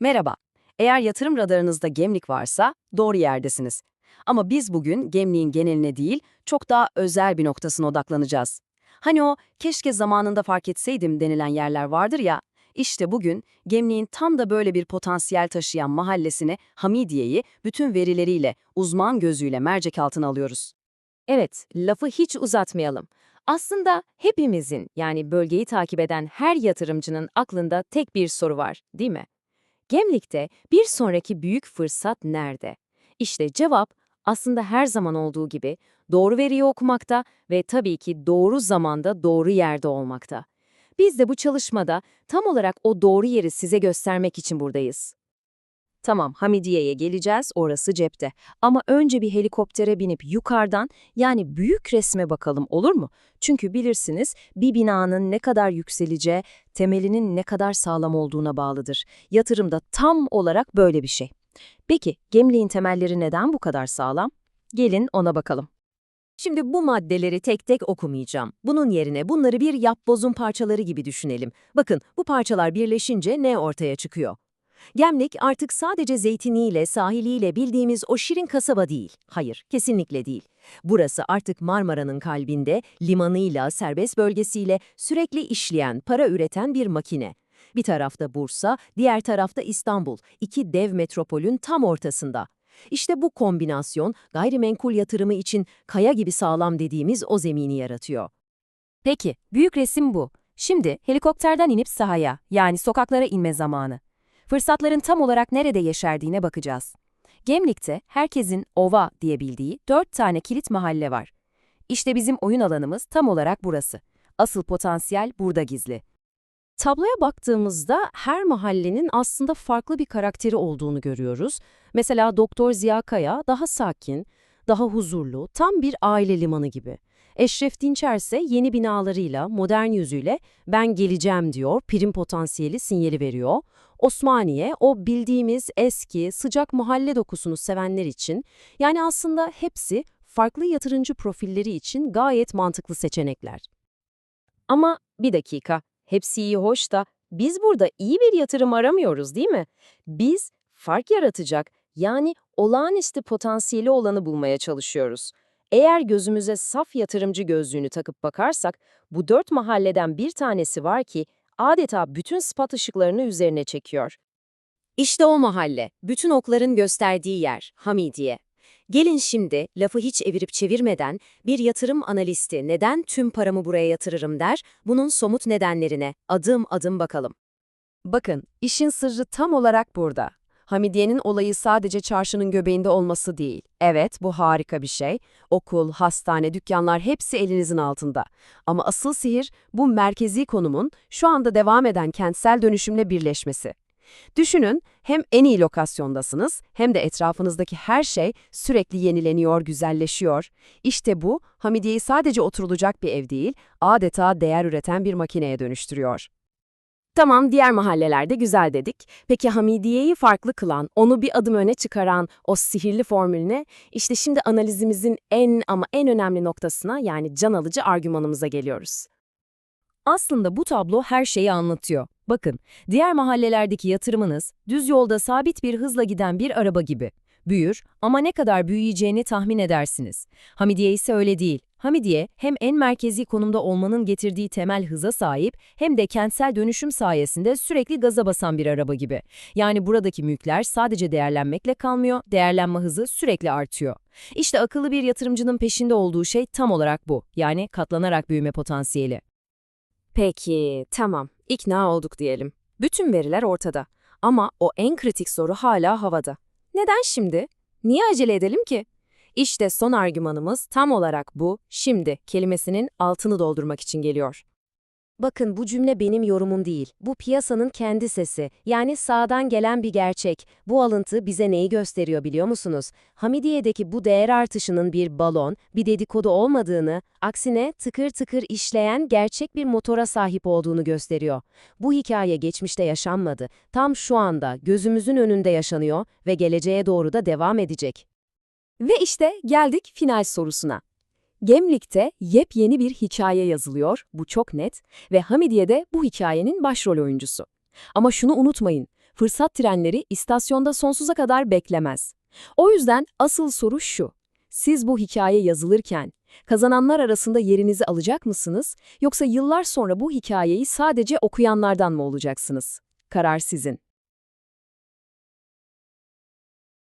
Merhaba. Eğer yatırım radarınızda Gemlik varsa doğru yerdesiniz. Ama biz bugün Gemlik'in geneline değil, çok daha özel bir noktasına odaklanacağız. Hani o keşke zamanında fark etseydim denilen yerler vardır ya, işte bugün Gemlik'in tam da böyle bir potansiyel taşıyan mahallesini Hamidiye'yi bütün verileriyle, uzman gözüyle mercek altına alıyoruz. Evet, lafı hiç uzatmayalım. Aslında hepimizin yani bölgeyi takip eden her yatırımcının aklında tek bir soru var, değil mi? Gemlik'te bir sonraki büyük fırsat nerede? İşte cevap aslında her zaman olduğu gibi doğru veriyi okumakta ve tabii ki doğru zamanda doğru yerde olmakta. Biz de bu çalışmada tam olarak o doğru yeri size göstermek için buradayız. Tamam, Hamidiye'ye geleceğiz, orası cepte. Ama önce bir helikoptere binip yukarıdan yani büyük resme bakalım olur mu? Çünkü bilirsiniz bir binanın ne kadar yükseleceği temelinin ne kadar sağlam olduğuna bağlıdır. Yatırım da tam olarak böyle bir şey. Peki Gemlik'in temelleri neden bu kadar sağlam? Gelin ona bakalım. Şimdi bu maddeleri tek tek okumayacağım. Bunun yerine bunları bir yapbozun parçaları gibi düşünelim. Bakın bu parçalar birleşince ne ortaya çıkıyor? Gemlik artık sadece zeytiniyle, sahiliyle bildiğimiz o şirin kasaba değil. Hayır, kesinlikle değil. Burası artık Marmara'nın kalbinde, limanıyla, serbest bölgesiyle sürekli işleyen, para üreten bir makine. Bir tarafta Bursa, diğer tarafta İstanbul, iki dev metropolün tam ortasında. İşte bu kombinasyon gayrimenkul yatırımı için kaya gibi sağlam dediğimiz o zemini yaratıyor. Peki, büyük resim bu. Şimdi helikopterden inip sahaya, yani sokaklara inme zamanı. Fırsatların tam olarak nerede yeşerdiğine bakacağız. Gemlik'te herkesin ova diye bildiği dört tane kilit mahalle var. İşte bizim oyun alanımız tam olarak burası. Asıl potansiyel burada gizli. Tabloya baktığımızda her mahallenin aslında farklı bir karakteri olduğunu görüyoruz. Mesela Doktor Ziya Kaya daha sakin, daha huzurlu, tam bir aile limanı gibi. Eşref Dinçer ise yeni binalarıyla, modern yüzüyle ben geleceğim diyor, prim potansiyeli sinyali veriyor. Osmaniye, o bildiğimiz eski, sıcak mahalle dokusunu sevenler için, yani aslında hepsi farklı yatırımcı profilleri için gayet mantıklı seçenekler. Ama bir dakika, hepsi iyi hoş da biz burada iyi bir yatırım aramıyoruz değil mi? Biz fark yaratacak, yani olağanüstü potansiyeli olanı bulmaya çalışıyoruz. Eğer gözümüze saf yatırımcı gözlüğünü takıp bakarsak, bu dört mahalleden bir tanesi var ki adeta bütün spat ışıklarını üzerine çekiyor. İşte o mahalle, bütün okların gösterdiği yer, Hamidiye. Gelin şimdi lafı hiç evirip çevirmeden bir yatırım analisti neden tüm paramı buraya yatırırım der, bunun somut nedenlerine adım adım bakalım. Bakın, işin sırrı tam olarak burada. Hamidiye'nin olayı sadece çarşının göbeğinde olması değil. Evet, bu harika bir şey. Okul, hastane, dükkanlar hepsi elinizin altında. Ama asıl sihir bu merkezi konumun şu anda devam eden kentsel dönüşümle birleşmesi. Düşünün, hem en iyi lokasyondasınız hem de etrafınızdaki her şey sürekli yenileniyor, güzelleşiyor. İşte bu, Hamidiye'yi sadece oturulacak bir ev değil, adeta değer üreten bir makineye dönüştürüyor. Tamam, diğer mahallelerde güzel dedik. Peki Hamidiye'yi farklı kılan, onu bir adım öne çıkaran o sihirli formül ne? İşte şimdi analizimizin en ama en önemli noktasına yani can alıcı argümanımıza geliyoruz. Aslında bu tablo her şeyi anlatıyor. Bakın, diğer mahallelerdeki yatırımınız düz yolda sabit bir hızla giden bir araba gibi. Büyür ama ne kadar büyüyeceğini tahmin edersiniz. Hamidiye ise öyle değil. Hamidiye hem en merkezi konumda olmanın getirdiği temel hıza sahip hem de kentsel dönüşüm sayesinde sürekli gaza basan bir araba gibi. Yani buradaki mülkler sadece değerlenmekle kalmıyor, değerlenme hızı sürekli artıyor. İşte akıllı bir yatırımcının peşinde olduğu şey tam olarak bu. Yani katlanarak büyüme potansiyeli. Peki, tamam. İkna olduk diyelim. Bütün veriler ortada. Ama o en kritik soru hala havada. Neden şimdi? Niye acele edelim ki? İşte son argümanımız tam olarak bu, şimdi kelimesinin altını doldurmak için geliyor. Bakın bu cümle benim yorumum değil. Bu piyasanın kendi sesi. Yani sağdan gelen bir gerçek. Bu alıntı bize neyi gösteriyor biliyor musunuz? Hamidiye'deki bu değer artışının bir balon, bir dedikodu olmadığını, aksine tıkır tıkır işleyen gerçek bir motora sahip olduğunu gösteriyor. Bu hikaye geçmişte yaşanmadı. Tam şu anda gözümüzün önünde yaşanıyor ve geleceğe doğru da devam edecek. Ve işte geldik final sorusuna. Gemlik'te yepyeni bir hikaye yazılıyor, bu çok net ve Hamidiye de bu hikayenin başrol oyuncusu. Ama şunu unutmayın, Fırsat trenleri istasyonda sonsuza kadar beklemez. O yüzden asıl soru şu. Siz bu hikaye yazılırken kazananlar arasında yerinizi alacak mısınız yoksa yıllar sonra bu hikayeyi sadece okuyanlardan mı olacaksınız? Karar sizin.